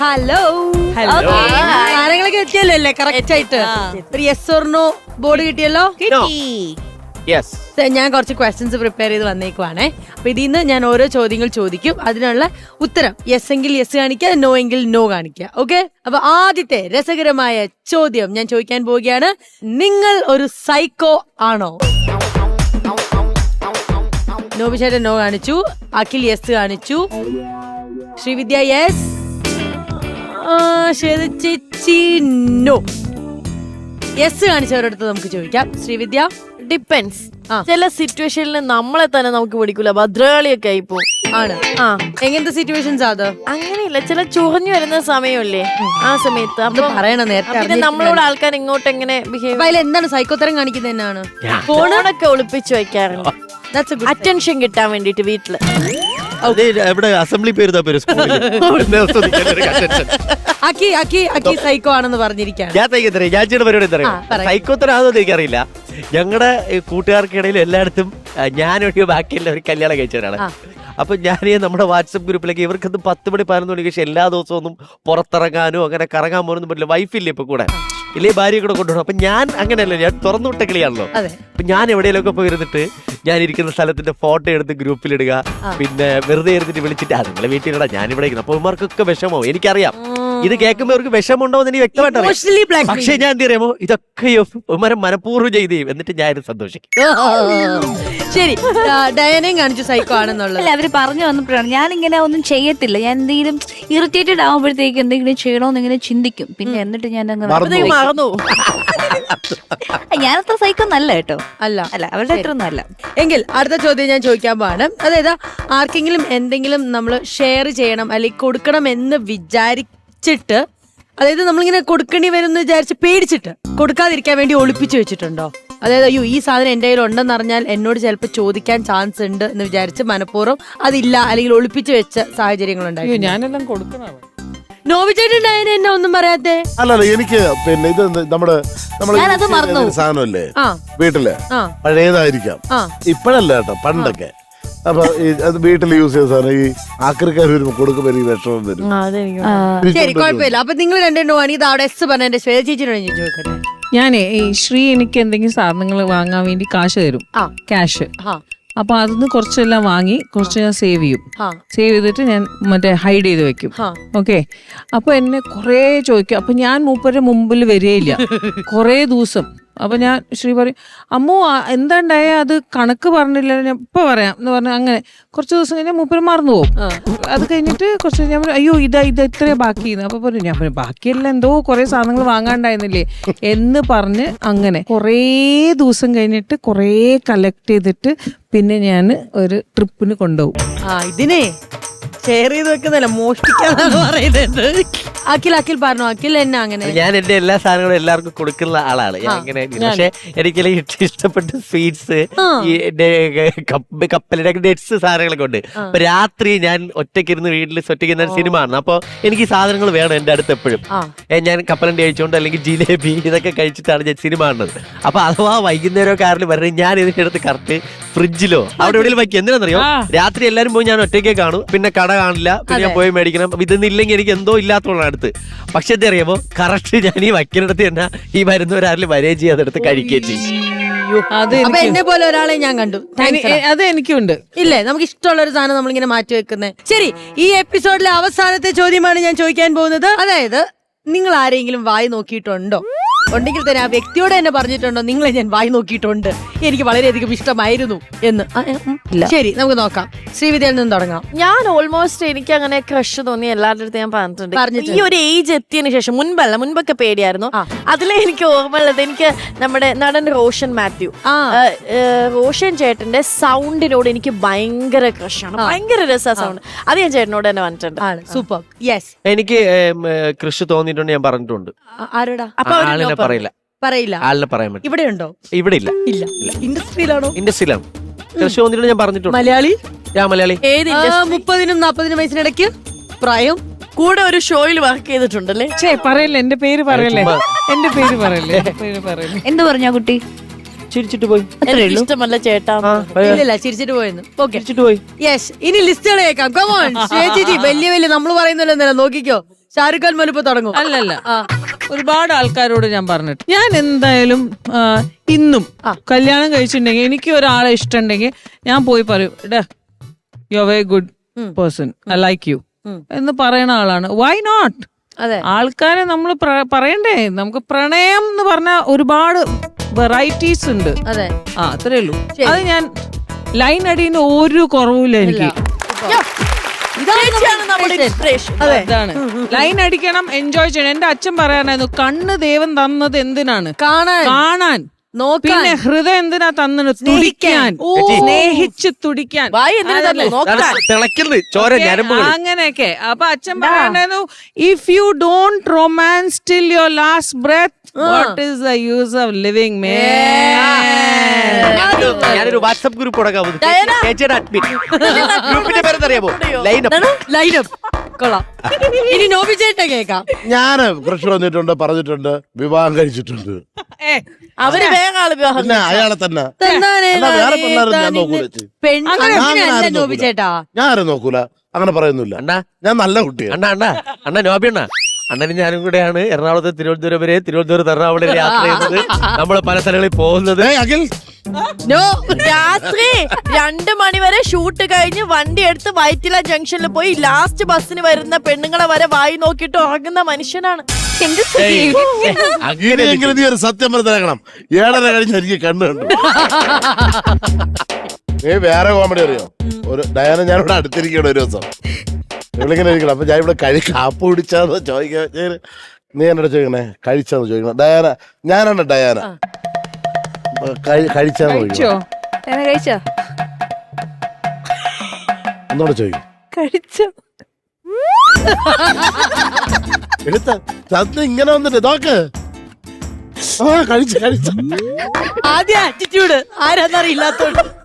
Hello hello സാധനങ്ങളൊക്കെ എത്തിയല്ലോ അല്ലേ? കറക്റ്റ് ആയിട്ട്. ഒരു യെസ് ഓർണോ ബോർഡ് കിട്ടിയല്ലോ? ഞാൻ കുറച്ച് ക്വസ്റ്റ്യൻസ് പ്രിപ്പയർ ചെയ്ത് വന്നേക്കുവാണേ. അപ്പൊ ഇതിൽ നിന്ന് ഞാൻ ഓരോ ചോദ്യങ്ങൾ ചോദിക്കും. അതിനുള്ള ഉത്തരം യെസ് എങ്കിൽ യെസ് കാണിക്കുക നോ എങ്കിൽ നോ കാണിക്ക. ഓക്കെ അപ്പൊ ആദ്യത്തെ രസകരമായ ചോദ്യം ഞാൻ ചോദിക്കാൻ പോവുകയാണ്. നിങ്ങൾ ഒരു സൈക്കോ ആണോ? നോബിചേട്ടൻ നോ കാണിച്ചു. അഖിൽ യെസ് കാണിച്ചു. ശ്രീവിദ്യ യെസ് ചേച്ചി നോ യെസ് കാണിച്ചവരടുത്ത് നമുക്ക് ചോദിക്കാം. ശ്രീവിദ്യ? ഡിപ്പെൻസ്. ചില സിറ്റുവേഷനിൽ നമ്മളെ തന്നെ നമുക്ക് പിടിക്കൂല. ഭദ്രകാളിയൊക്കെ ആയിപ്പോ ആണ്. ആ. എങ്ങനത്തെ സിറ്റുവേഷൻസ് അത്? അങ്ങനെയില്ല. ചില ചൊറിഞ്ഞു വരുന്ന സമയമല്ലേ? ആ സമയത്ത്. അത് പറയണം നേരത്തെ നമ്മളോട് ആൾക്കാർ ഇങ്ങോട്ട് എങ്ങനെ ബിഹേവ് അതിൽ എന്താണ് സൈക്കോത്തരം കാണിക്കുന്നത് തന്നെയാണ് ഫോണൊക്കെ ഒളിപ്പിച്ചു വെക്കാറുണ്ട്. അറ്റൻഷൻ കിട്ടാൻ വേണ്ടിട്ട് വീട്ടിൽ. എവിടെ അസംബ്ലി പേര് പേര്? അക്കി അക്കി അക്കി സൈക്കോ ആണെന്ന് പറഞ്ഞിരിക്കാണ് ഞാൻ തയ്ക്കത്തറേ ഞാൻ ചെയ്യുന്ന പരിപാടി. സൈക്കോത്തരാണെന്ന് എനിക്കറിയില്ല. ഞങ്ങളുടെ കൂട്ടുകാർക്കിടയിൽ എല്ലായിടത്തും ആ, ബാക്കിയുള്ള ഒരു കല്യാണം കഴിച്ചവരാണ്. അപ്പൊ ഞാൻ നമ്മുടെ വാട്സപ്പ് ഗ്രൂപ്പിലേക്ക് ഇവർക്കത് പത്ത് മണി പതിനൊന്ന് മണിക്ക് ശേഷം എല്ലാ ദിവസവും ഒന്നും പുറത്തിറങ്ങാനോ അങ്ങനെ കറങ്ങാൻ പോകാനൊന്നും പറ്റില്ല. വൈഫില്ലേ ഇപ്പൊ കൂടെ? ഇല്ലേ ഭാര്യ കൂടെ കൊണ്ടുപോകണം. അപ്പൊ ഞാൻ അങ്ങനെയല്ല ഞാൻ തുറന്നു വിട്ട കളിയാണല്ലോ. അപ്പൊ ഞാൻ എവിടെയെങ്കിലുമൊക്കെ പോയി ഇരുന്നിട്ട് ഞാൻ ഇരിക്കുന്ന സ്ഥലത്തിന്റെ ഫോട്ടോ എടുത്ത് ഗ്രൂപ്പിലിടുക. പിന്നെ വെറുതെ എടുത്തിട്ട് വിളിച്ചിട്ട് ആ നിങ്ങളെ വീട്ടിലിടാ ഞാൻ ഇവിടെ ഇരിക്കുന്നു. അപ്പൊ ഇവർക്കൊക്കെ വിഷമോ എനിക്കറിയാം. ഇത് കേൾക്കുമ്പോൾ അവർക്ക് വിഷമുണ്ടോ എന്ന് എനിക്ക് വ്യക്തമായിട്ട് പക്ഷേ ഞാൻ എന്ത് അറിയാമോ ഇതൊക്കെ ഉമ്മരം മനഃപൂർവം ചെയ്ത് ചെയ്യും. എന്നിട്ട് ഞാൻ സന്തോഷിക്കും. ശരി. ഡയനയും കാണിച്ചു സൈക്കോ ആണെന്നുള്ളത്. അവർ പറഞ്ഞു വന്നപ്പോഴാണ്. ഞാൻ ഇങ്ങനെ ഒന്നും ചെയ്യത്തില്ല. ഞാൻ എന്തെങ്കിലും ഇറിറ്റേറ്റഡ് ആവുമ്പോഴത്തേക്ക് എന്തെങ്കിലും ചെയ്യണോന്ന് ഇങ്ങനെ ചിന്തിക്കും. പിന്നെ എന്നിട്ട് ഞാൻ അങ്ങ് അപ്പോഴത്തേക്ക് മറന്നു. ഞാൻ അത്ര സൈക്കോ നല്ല കേട്ടോ. അല്ല. അല്ല അവരുടെ അത്ര നല്ല എങ്കിൽ അടുത്ത ചോദ്യം ഞാൻ ചോദിക്കാൻ പോവാണ്. അതായത് ആർക്കെങ്കിലും എന്തെങ്കിലും നമ്മൾ ഷെയർ ചെയ്യണം അല്ലെങ്കിൽ കൊടുക്കണം എന്ന് വിചാരിച്ചിട്ട് അതായത് നമ്മളിങ്ങനെ കൊടുക്കേണ്ടി വരും എന്ന് വിചാരിച്ച് പേടിച്ചിട്ട് കൊടുക്കാതിരിക്കാൻ വേണ്ടി ഒളിപ്പിച്ചു വെച്ചിട്ടുണ്ടോ? അതായത് അയ്യോ ഈ സാധനം എന്റെ കയ്യിൽ ഉണ്ടെന്ന് അറിഞ്ഞാൽ എന്നോട് ചിലപ്പോൾ ചോദിക്കാൻ ചാൻസ് ഉണ്ട് എന്ന് വിചാരിച്ച് മനഃപൂർവം അതില്ല അല്ലെങ്കിൽ ഒളിപ്പിച്ചു വെച്ച സാഹചര്യങ്ങളുണ്ടായിരുന്നു ഞാനെല്ലാം കൊടുക്കണ എന്നെ ഒന്നും പറയാത്തേ? അല്ലല്ല എനിക്ക് പിന്നെ ഇത് നമ്മുടെ നമ്മൾ സാധനമല്ലേ? വീട്ടിൽ. പഴയതായിരിക്കാം. ഇപ്പഴല്ല കേട്ടോ പണ്ടൊക്കെ. അപ്പൊ ഈ അത് വീട്ടിൽ യൂസ് ചെയ്ത സാധനം ഈ ആക്രിക്കാർ വരുമ്പോ കൊടുക്കുമ്പോ എനിക്ക് വിഷമം വരും. ശരി കുഴപ്പമില്ല. അപ്പൊ നിങ്ങൾ രണ്ടെണ്ണോ ആണ് ഇത് അവിടെ എസ് പറഞ്ഞ എന്റെ ശ്വേത ചേച്ചിയോട് ഞാൻ ചോദിക്കട്ടെ? ഞാനേ ഈ ശ്രീ എനിക്ക് എന്തെങ്കിലും സാധനങ്ങൾ വാങ്ങാൻ വേണ്ടി കാശ് തരും. ആ. ക്യാഷ്. ആ. അപ്പൊ അതിന്ന് കുറച്ചെല്ലാം വാങ്ങി കുറച്ച് ഞാൻ സേവ് ചെയ്യും. ആ. സേവ് ചെയ്തിട്ട് ഞാൻ മറ്റേ ഹൈഡ് ചെയ്ത് വെക്കും. ആ. ഓക്കെ അപ്പൊ എന്നെ കുറേ ചോദിക്കും. അപ്പൊ ഞാൻ മൂപ്പരുടെ മുമ്പിൽ വരികയില്ല കുറേ ദിവസം. അപ്പൊ ഞാൻ ശ്രീ പറയും അമ്മു എന്താണ്ടായ? അത് കണക്ക് പറഞ്ഞില്ല ഞാൻ ഇപ്പൊ പറയാം. എന്ന് പറഞ്ഞ അങ്ങനെ കുറച്ച് ദിവസം കഴിഞ്ഞാൽ മൂപ്പര് മറന്നു പോകും. അത് കഴിഞ്ഞിട്ട് കുറച്ച് ഞാൻ പറയും അയ്യോ ഇതാ ഇത് ഇത്രേ ബാക്കിയെന്ന് അപ്പോൾ പറഞ്ഞു ഞാൻ പറയും ബാക്കിയെല്ലാം എന്തോ കുറേ സാധനങ്ങൾ വാങ്ങാണ്ടായിരുന്നില്ലേ? എന്ന് പറഞ്ഞ് അങ്ങനെ കുറേ ദിവസം കഴിഞ്ഞിട്ട് കുറേ കളക്ട് ചെയ്തിട്ട് പിന്നെ ഞാൻ ഒരു ട്രിപ്പിന് കൊണ്ടുപോകും. ആ ഇതിനെ ഷെയർ ചെയ്ത് വെക്കുന്നല്ല മോഷ്ടിക്കാന്നാണ് പറയുന്നത്. അഖിൽ അഖിൽ പറഞ്ഞു അഖിൽ എന്നെ അങ്ങനെ? ഞാൻ എന്റെ എല്ലാ സാധനങ്ങളും എല്ലാവർക്കും കൊടുക്കുന്ന ആളാണ്. ഞാൻ ഇങ്ങനെ പക്ഷെ എനിക്ക് ഇഷ്ടപ്പെട്ട സ്വീറ്റ്സ് കപ്പലിന്റെ നെറ്റ്സ് സാധനങ്ങളൊക്കെ ഉണ്ട്. അപ്പൊ രാത്രി ഞാൻ ഒറ്റയ്ക്കിരുന്ന് വീട്ടിൽ ഒറ്റയ്ക്ക് സിനിമ ആണ്. അപ്പൊ എനിക്ക് സാധനങ്ങൾ വേണം എന്റെ അടുത്ത് എപ്പോഴും. ഞാൻ കപ്പലിന്റെ കഴിച്ചോണ്ട് അല്ലെങ്കിൽ ജിലേബി ഇതൊക്കെ കഴിച്ചിട്ടാണ് ഞാൻ സിനിമ കാണുന്നത്. അപ്പൊ അഥവാ വൈകുന്നേരം കാറിൽ വരണം ഞാൻ ഇതിന്റെ അടുത്ത് കറക്റ്റ് ഫ്രിഡ്ജിലോ അവിടെ എവിടെയും വയ്ക്കും എന്തിനാണെന്നറിയോ? രാത്രി എല്ലാരും പോയി ഞാൻ ഒറ്റയ്ക്കേ കാണും. പിന്നെ കട കാണില്ല പിന്നെ ഞാൻ പോയി മേടിക്കണം. ഇതൊന്നും ഇല്ലെങ്കിൽ എനിക്ക് എന്തോ ഇല്ലാത്തോളാണ് അടുത്ത്. പക്ഷെ എന്താ അറിയാമോ? കറക്റ്റ് ഞാൻ ഈ വയ്ക്കുന്നിടത്ത് തന്നെ ഈ വരുന്നവരാരിലും വരേ ചെയ്യും അതെടുത്ത് കഴിക്കുകയും ചെയ്യും. അത് അപ്പൊ എനിക്ക് എന്നെ പോലെ ഒരാളെ ഞാൻ കണ്ടു. Thanks എനി- എടാ. അത് എനിക്കുണ്ട്. ഇല്ലേ? നമുക്ക് ഇഷ്ടമുള്ള ഒരു സാധനം നമ്മളിങ്ങനെ മാറ്റി വെക്കുന്നത് ശരി ഈ എപ്പിസോഡിലെ അവസാനത്തെ ചോദ്യമാണ് ഞാൻ ചോദിക്കാൻ പോകുന്നത്. അതായത് നിങ്ങൾ ആരെങ്കിലും വായി നോക്കിയിട്ടുണ്ടോ? ഉണ്ടെങ്കിൽ തന്നെ ആ വ്യക്തിയോട് തന്നെ പറഞ്ഞിട്ടുണ്ടോ? നിങ്ങളെ ഞാൻ വായി നോക്കിയിട്ടുണ്ട്. എനിക്ക് വളരെയധികം ഇഷ്ടമായിരുന്നു എന്ന്. ആ. ശരി നമുക്ക് നോക്കാം. ശ്രീവിദ്യയിൽ നിന്ന് തുടങ്ങാം. ഞാൻ ഓൾമോസ്റ്റ് എനിക്ക് അങ്ങനെ ക്രഷ് തോന്നി. എല്ലാവരുടെ അടുത്ത് ഞാൻ പറഞ്ഞിട്ടുണ്ട്. പറഞ്ഞിട്ടുണ്ട്. ഈ ഒരു ഏജ് എത്തിയതിനു ശേഷം മുൻപല്ല മുൻപൊക്കെ പേടിയായിരുന്നു. ആ. അതിലെ എനിക്ക് ഓർമ്മയുള്ളത് എനിക്ക് നമ്മുടെ നടൻ റോഷൻ മാത്യു. ആ. ഏഹ്, ഏഹ്, റോഷൻ ചേട്ടന്റെ സൗണ്ടിനോട് എനിക്ക് ഭയങ്കര ക്രഷാണ് ഭയങ്കര രസ സൗണ്ട് അത് ഞാൻ ചേട്ടനോട് തന്നെ പറഞ്ഞിട്ടുണ്ട്. ആണ്. സൂപ്പർ. യെസ് എനിക്ക് ഏം, ഏ, കൃഷി തോന്നിയിട്ടുണ്ട് ഞാൻ പറഞ്ഞിട്ടുണ്ട്. ആരോടാ? അപ്പൊ അവർ ആളിനെ no പറഞ്ഞു. പറയില്ല. പറയില്ല. ആളിനെ പറയാൻ പറ്റും ഇവിടെ ഉണ്ടോ ഇവിടെ ഇല്ല. ഇല്ല ഇൻഡസ്ട്രിയിലാണോ. ഇൻഡസ്ട്രിയിലാണ് കൃഷി വന്നിട്ട് ഞാൻ പറഞ്ഞിട്ടുണ്ട്. മലയാളി? ഞാൻ മലയാളി. ഏത് ആ, industry? മുപ്പതിനും നാപ്പതിനും വയസ്സിനിടയ്ക്ക് പ്രായം? കൂടെ ഒരു ഷോയിൽ വർക്ക് ചെയ്തിട്ടുണ്ടല്ലേ? ഛേ പറയല്ലേ എന്റെ പേര് പറയല്ലേ? ചുമ്മാ. എന്റെ പേര് പറയല്ലേ എന്റെ പേര് പറയല്ലേ? എന്ത് പറഞ്ഞാ കുട്ടി? ചിരിച്ചിട്ട് പോയി. ഇഷ്ടമല്ല ചേട്ടാ. ആ, ഇല്ലില്ല ചിരിച്ചിട്ട് പോയെന്ന്. ഓക്കെ ചിരിച്ചിട്ട് പോയി. യെസ് ഇനി ലിസ്റ്റുകൾ കേൾക്കാം കമോൺ ചേച്ചി വലിയ വലിയ നമ്മൾ പറയുന്നില്ല നോക്കിക്കോ. ഷാരൂഖ് ഖാൻ മുലിപ്പ് തുടങ്ങും. അല്ലല്ല. ഒരുപാട് ആൾക്കാരോട് ഞാൻ പറഞ്ഞിട്ട് ഞാൻ എന്തായാലും ഇന്നും കല്യാണം കഴിച്ചിട്ടുണ്ടെങ്കിൽ എനിക്ക് ഒരാളെ ഇഷ്ടമുണ്ടെങ്കിൽ ഞാൻ പോയി പറയും they you a very good person I like you എന്ന് പറയുന്ന ആളാണ്. വൈ നോട്ട് അതെ. ആൾക്കാരെ നമ്മൾ പറയണ്ടേ? നമുക്ക് പ്രണയം എന്ന് പറഞ്ഞ ഒരുപാട് വെറൈറ്റീസ് ഉണ്ട്. അതെ. ആ അത്രേ ഉള്ളൂ. അത് ഞാൻ ലൈൻ അടിയുന്ന ഒരു കുറവുമില്ല എനിക്ക്. ചേച്ചിയാണ് നമ്മുടെ ഇൻസ്പിറേഷൻ അതെ. ലൈൻ അടിക്കണം എൻജോയ് ചെയ്യണം. എന്റെ അച്ഛൻ പറയാനായിരുന്നു കണ്ണ് ദൈവം തന്നത് എന്തിനാണ്? കാണാൻ. കാണാൻ. നോക്കാൻ. പിന്നെ ഹൃദയം എന്തിനാ തന്നത്? തുടിക്കാൻ. സ്നേഹിച്ച് തുടിക്കാൻ. വായി എന്തിനാ നോക്കാൻ. തിളക്കുന്നത് ചോര ഞരമ്പുകൾ. അങ്ങനെയൊക്കെ. അപ്പൊ അച്ഛൻ പറയുന്നു if you don't romance till your last breath what is the use of living may ഞാനൊരു- വാട്സ്ആപ്പ് ഗ്രൂപ്പ് തുടങ്ങാൻ പോകുന്നു. ചേച്ചി- ചേച്ചിയുടെ അഡ്മിൻ ഗ്രൂപ്പിന്റെ ലൈനപ്പ് ലൈനപ്പ് കൊള്ളാം. ഇനി നോബി ചേട്ടൻ കേക്കാം ഞാൻ കൃഷി വന്നിട്ടുണ്ട് പറഞ്ഞിട്ടുണ്ട് വിവാഹം കഴിച്ചിട്ടുണ്ട്. അവർ വേഗം ആൾ വിവാഹം പിന്നെ അയാളെ തന്നെ. തന്നാനേ വേറെ ഞാൻ നോക്കൂല ചേച്ചി. അങ്ങനെയല്ല ആരും നോബി നോക്കൂല. ചേട്ടാ. ഞാൻ ആരും നോക്കൂല. അങ്ങനെ പറയുന്നില്ല. അണ്ണാ. ഞാൻ നല്ല കുട്ടിയാണ് അണ്ണ അണ്ണ അണ്ണ നോബി അണ്ണ. അണ്ണനും ഞാനും കൂടെയാണ് എറണാകുളത്ത് തിരുവനന്തപുരം വരെ തിരുവനന്തപുരം എറണാകുളം യാത്ര ചെയ്യുന്നത്. നമ്മൾ പല സ്ഥലങ്ങളിൽ പോകുന്നത്. ഏയ് അഖിൽ. നോ രാത്രി രണ്ട് മണിവരെ ഷൂട്ട് കഴിഞ്ഞ് വണ്ടി എടുത്ത് വൈറ്റില ജംഗ്ഷനിൽ പോയി ലാസ്റ്റ് ബസ്സിന് വരുന്ന പെണ്ണുങ്ങളെ വരെ വായി നോക്കിട്ട് ഉറങ്ങുന്ന മനുഷ്യനാണ്. എന്ത് അങ്ങനെ ഇനിയെങ്കിലും നീ ഒരു സത്യം മനസ്സിലാക്കണം ഏഴര കഴിഞ്ഞ് എനിക്ക് കണ്ണു കണ്ടു. നീ വേറെ കോമഡി അറിയോ? ഒരു ഡയാന ഞാൻ ഇവിടെ അടുത്തിരിക്കണം ഒരു ദിവസം. ഇവളിങ്ങനെ ഇരിക്കണം. അപ്പൊ ഞാൻ ഇവിടെ കഴി കാപ്പ് പിടിച്ചാന്ന് ചോദിക്കാൻ ഞാൻ നീ എന്നോട് ചോദിക്കണേ? കഴിച്ചാന്ന് ചോദിക്കണം. ഡയാന ഞാനാണ് ഡയാന. കഴിച്ചോ കഴിച്ചോ? ചോദിക്കും. കഴിച്ചോ? എടുത്ത അത് ഇങ്ങനെ വന്നിട്ട് നോക്ക് ആ കഴിച്ചു കഴിച്ചു. ആദ്യ ആറ്റിറ്റ്യൂഡ് ആരാന്നറിയില്ലാത്തോണ്ട്.